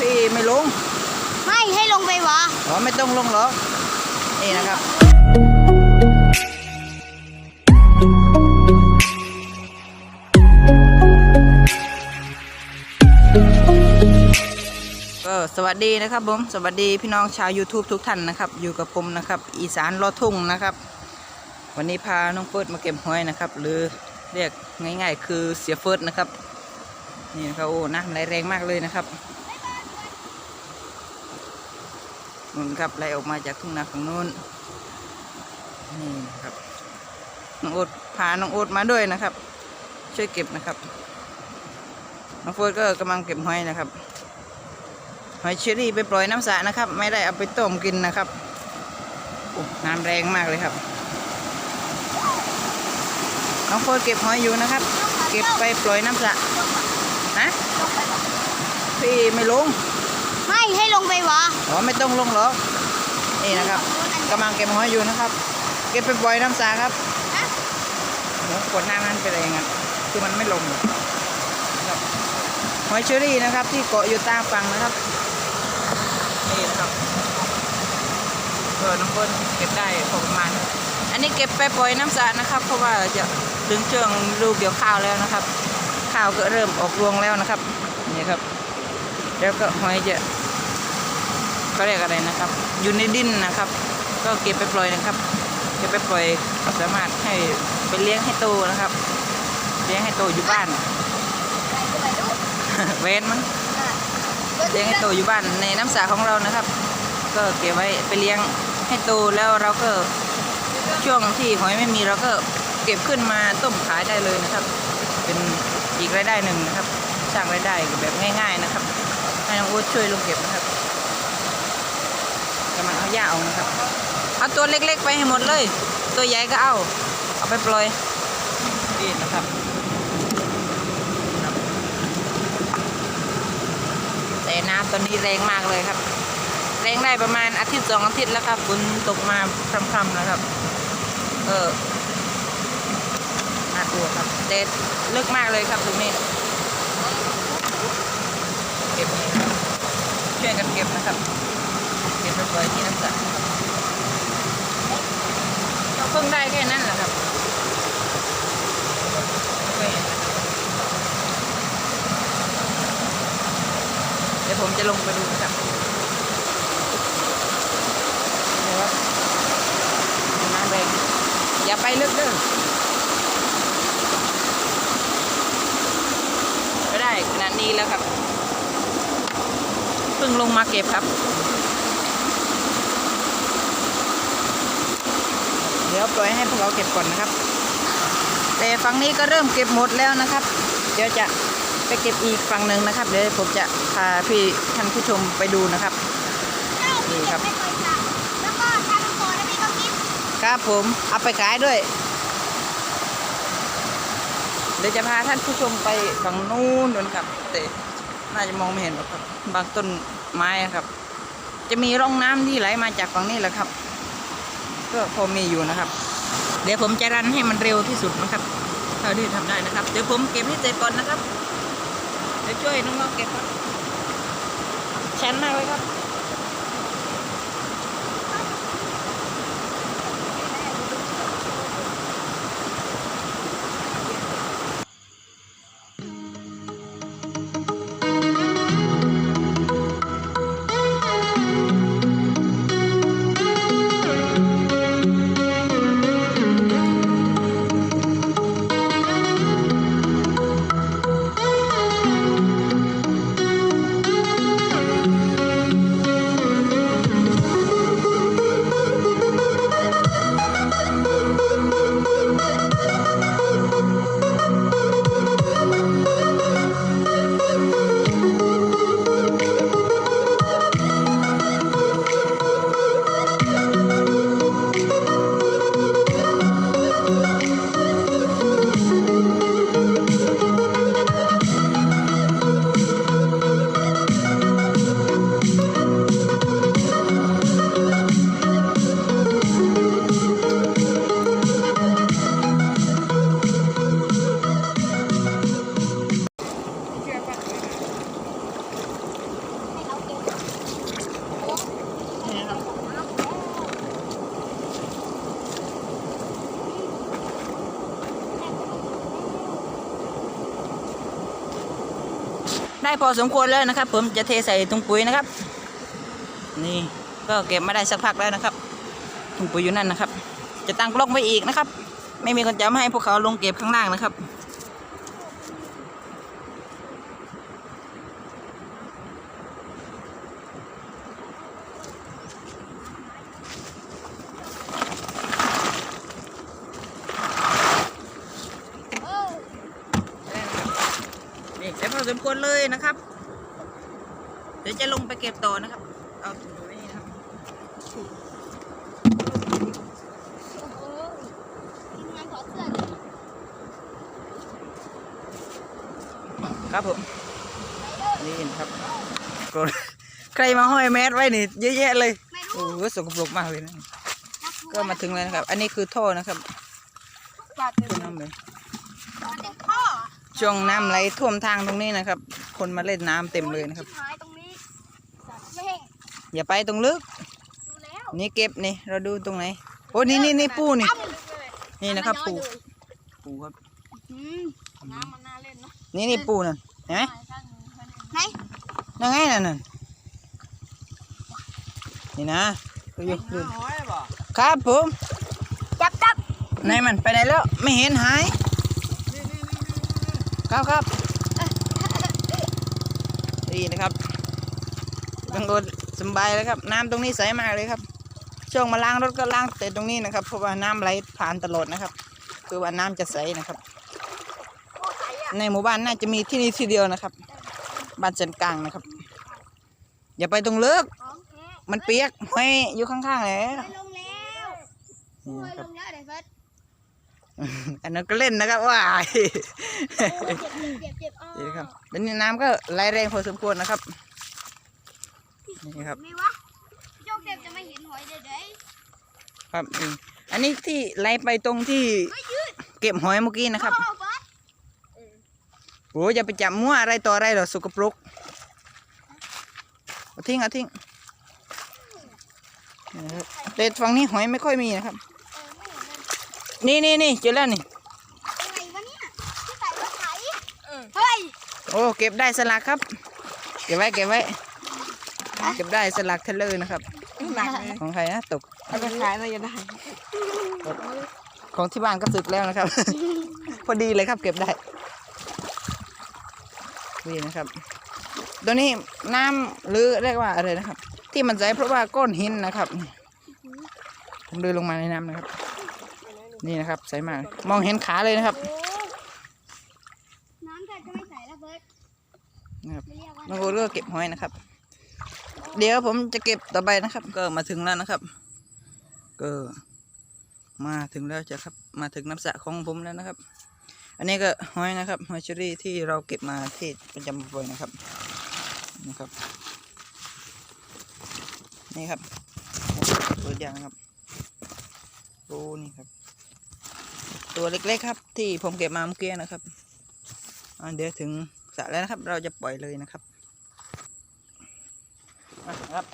พี่ไม่ลง ไม่ให้ลงไปวะอ๋อไม่ต้องลงหรอกนี่นะครับก็สวัสดีนะครับผมสวัสดีพี่น้องชาว YouTube ทุกท่านนะครับ อยู่กับผมนะครับ อีสานลอทุ่งนะครับ วันนี้พาน้องเฟิร์สมาเก็บหอยนะครับ หรือเรียกง่าย ๆ คือเสียเฟิร์สนะครับนี่นะครับโอ้น้ำไหลแรงมากเลยนะครับ นู่นครับไหลออกมาจากทุ่งนาฝั่งนู้นนี่ครับน้องโอ๊ตพาน้องโอ๊ตมาด้วยนะครับ ช่วยเก็บนะครับน้องเฟิร์สก็กำลังเก็บหอยนะครับหอยเชอรี่ไปปล่อยน้ำสระนะครับ ไม่ได้เอาไปต้มกินนะครับโอ้น้ำแรงมากเลยครับน้องโฟนเก็บหอยอยู่นะครับ เก็บไปปล่อยน้ำสระฮะพี่ไม่ลง ให้ลงไปวะอ๋อไม่ต้องลงหรอกนี่นะครับกำลังเก็บหอยอยู่นะครับ เก็บไปปล่อยน้ำสระครับฮะโอ้ขวดน้ำนั้นเป็นอะไรอย่างนั้นคือมันไม่ลงครับหอยเชอรี่นะครับ ที่เกาะอยู่ตามฝั่งนะครับนี่นะครับเออน้องเฟิร์นเก็บได้พอประมาณ อันนี้เก็บไปปล่อยน้ำสระนะครับ เพราะว่าจะถึงช่วงลูกเกี่ยวข้าวแล้วนะครับ ข้าวก็เริ่มออกรวงแล้วนะครับนี่ครับ แล้วก็หอยจะ เขาเรียกอะไรนะครับอยู่ในดินนะครับ ก็เก็บไปปล่อยนะครับ เก็บไปปล่อยสามารถให้ไปเลี้ยงให้โตนะครับ เลี้ยงให้โตอยู่บ้านเว้นมันเลี้ยงให้โตอยู่บ้านในน้ำสระของเรานะครับ ก็เก็บไว้ไปเลี้ยงให้โตแล้วเราก็ช่วงที่หอยไม่มีเราก็เก็บขึ้นมาต้มขายได้เลยนะครับ เป็นอีกรายได้หนึ่งนะครับ สร้างรายได้แบบง่าย ๆนะครับให้น้องอู๊ดช่วยลงเก็บนะครับ กำลังเอาหญ้าออกนะครับ เอาตัวเล็กๆไปให้หมดเลย ตัวใหญ่ก็เอา เอาไปปล่อยนี่นะครับแต่น้ำตอนนี้แรงมากเลยครับแรงได้ประมาณอาทิตย์สองอาทิตย์แล้วครับฝนตกมาพรำๆนะครับ เออน่ากลัวครับเด็ดลึกมากเลยครับตรงนี้เก็บนี่ครับช่วยกันเก็บนะครับ เก็บไปปล่อยที่น้ำสระนะครัเราเพิ่งได้แค่นั้นแหละครับเดี๋ยวผมจะลงไปดูนะครับนี่ครับน้ำแรงอย่าไปลึกเด้อก็ได้ขนาดนี้แล้วครับเพิ่งลงมาเก็บครับ ดี๋ยวปล่อยให้พวกเราเก็บก่อนนะครับ แต่ฝั่งนี้ก็เริ่มเก็บหมดแล้วนะครับ เดี๋ยวจะไปเก็บอีกฝั่งหนึ่งนะครับ เดี๋ยวผมจะพาพี่ท่านผู้ชมไปดูนะครับนี่ครับแล้วก็ทำโซนแล้วพี่ก็คิดครับผมเอาไปขายด้วย เดี๋ยวจะพาท่านผู้ชมไปฝั่งนู้นด้วยนะครับแต่น่าจะมองไม่เห็นหรอกครับ บางต้นไม้อะครับ จะมีร่องน้ำที่ไหลมาจากฝั่งนี้แหละครับ ก็พอมีอยู่นะครับ เดี๋ยวผมจะรันให้มันเร็วที่สุดนะครับเท่าที่ทำได้นะครับ เดี๋ยวผมเก็บให้เสร็จก่อนนะครับ เดี๋ยวช่วยน้องๆเก็บครับชันมากเลยครับ ได้พอสมควรแล้วนะครับ ผมจะเทใส่ถุงปุ๋ยนะครับ นี่ก็เก็บมาได้สักพักแล้วนะครับถุงปุ๋ยอยู่นั่นนะครับ จะตั้งกล้องไว้อีกนะครับ ไม่มีคนจะมาให้พวกเขาลงเก็บข้างล่างนะครับ เออ นี่ได้พอ สมควรเลยนะครับ เดี๋ยวจะลงไปเก็บต่อนะครับ เอาถุงไว้นี่นะครับโอ้โหทีมงานถอดเสื้อเลยครับผม นี่นะครับโกรธใครมาห้อยแมสไว้นี่เยอะแยะเลยไม่โอ้รู้โหสกปรกมากเลยนะ ก็มาถึงแล้วนะครับ อันนี้คือท่อนะครับจัดท่อน้ำเลยมันเป็นท่อ ช่วงน้ำไหลท่วมทางตรงนี้นะครับ คนมาเล่นน้ำเต็มเลยนะครับชิหายตรงนี้สัตว์แม่งอย่าไปตรงลึก ดูแล้วนี่เก็บนี่เราดูตรงไหน โอ้นี่นี่นี่ปูนี่ตั้มนี่นะครับ ปูไม่อยเลยปูครับ อืมน้ำมันน่าเล่นเนาะนี่นี่ปูนั่นเห็นไหมไหนนั่นไงนั่นน่ะนี่นะดูอยู่ดูครับผมจับจับไหนมันไปไหนแล้วไม่เห็นหาย ครับครับนี่นะครับบังโดนสำบายเลยครับ น้ำตรงนี้ใสมากเลยครับ ช่วงมาล้างรถก็ล้างแต่ตรงนี้นะครับ เพราะว่าน้ำไหลผ่านตลอดนะครับ คือว่าน้ำจะใสนะครับโอ้ใสอะในหมู่บ้านน่าจะมีที่นี่ที่เดียวนะครับ บ้านเซนกลางนะครับ อย่าไปตรงเลิกของแท้มันเปียกห้อยอยู่ข้างๆแหละไปลงแล้วนี่โอ้ยนะคลรับงแล้วเดี๋ยวเฟิร์ส อันนั้นก็เล่นนะครับว้ายโอ้ยเจ็บเจ็บเจ็บเจ็บอ๋อนี่นะครับแล้วนี่น้ำก็ไหลแรงพอสมควรนะครับ นี่ครับ ไม่วะโยกเจ็บจะไม่เห็นหอยเด็ดเด้ครับอืมอันนี้ที่ไหลไปตรงที่เฮ้ยยืดเก็บหอยเมื่อกี้นะครับโอ้เฟิร์สโอ้อย่าไปจับมั่วอะไรต่ออะไรหรอกสกปรกเอาทิ้งเอาทิ้งนี่นะครับแต่ฝั่งนี้หอยไม่ค่อยมีนะครับ เออไม่เห็นเลย นี่นี่นี่เจอแล้วนี่อะไรวะเนี่ยที่ใส่รถไถเฮ้ยโอ้เก็บได้สลักครับ เก็บไว้เก็บไว้ เก็บได้สลักเทเลอร์นะครับ หนักเลยของใครนะตกเอาไปขายอะไรจะได้ของที่บ้านก็สึกแล้วนะครับ พอดีเลยครับเก็บได้นี่นะครับ ตัวนี้น้ำหรือเรียกว่าอะไรนะครับ ที่มันใสเพราะว่าก้อนหินนะครับ ผมเดินลงมาในน้ำนะครับ นี่นะครับใสมาก มองเห็นขาเลยนะครับโอ้น้ำแทบจะไม่ใส่แล้วเฟิร์สนะครับไม่เรียกว่าน้องโอเลือกเก็บหอยนะครับ เดี๋ยวผมจะเก็บต่อไปนะครับ ก็มาถึงแล้วนะครับ ก็มาถึงแล้วจะครับ มาถึงน้ำสระของผมแล้วนะครับ อันนี้ก็หอยนะครับหอยเชอรี่ที่เราเก็บมาที่ประจำบ่อยนะครับนะครับ นี่ครับตัวอย่างนะครับโอ้นี่ครับ ตัวเล็กๆครับ ที่ผมเก็บมาเมื่อกี้นะครับเดี๋ยวถึงสระแล้วนะครับ เราจะปล่อยเลยนะครับอะครับ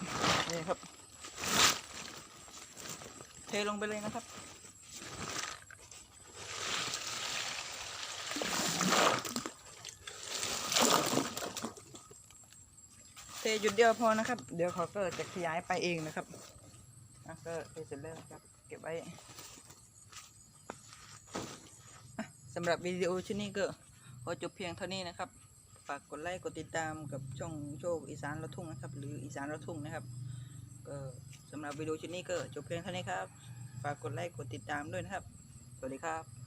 นี่ครับ เทลงไปเลยนะครับเทหยุดเดียวพอนะครับ เดี๋ยวเขาก็จะขยายไปเองนะครับก็เทเสร็จแล้วครับ เก็บไว้อะ สำหรับวิดีโอชุดนี้ก็ขอจบเพียงเท่านี้นะครับ ฝากกดไลค์กดติดตามกับช่องโชคอีสานรถทุ่งนะครับ หรืออีสานรถทุ่งนะครับก็สำหรับวิดีโอชุดนี้ก็จบเพียงเท่านี้ครับ ฝากกดไลค์กดติดตามด้วยนะครับ สวัสดีครับ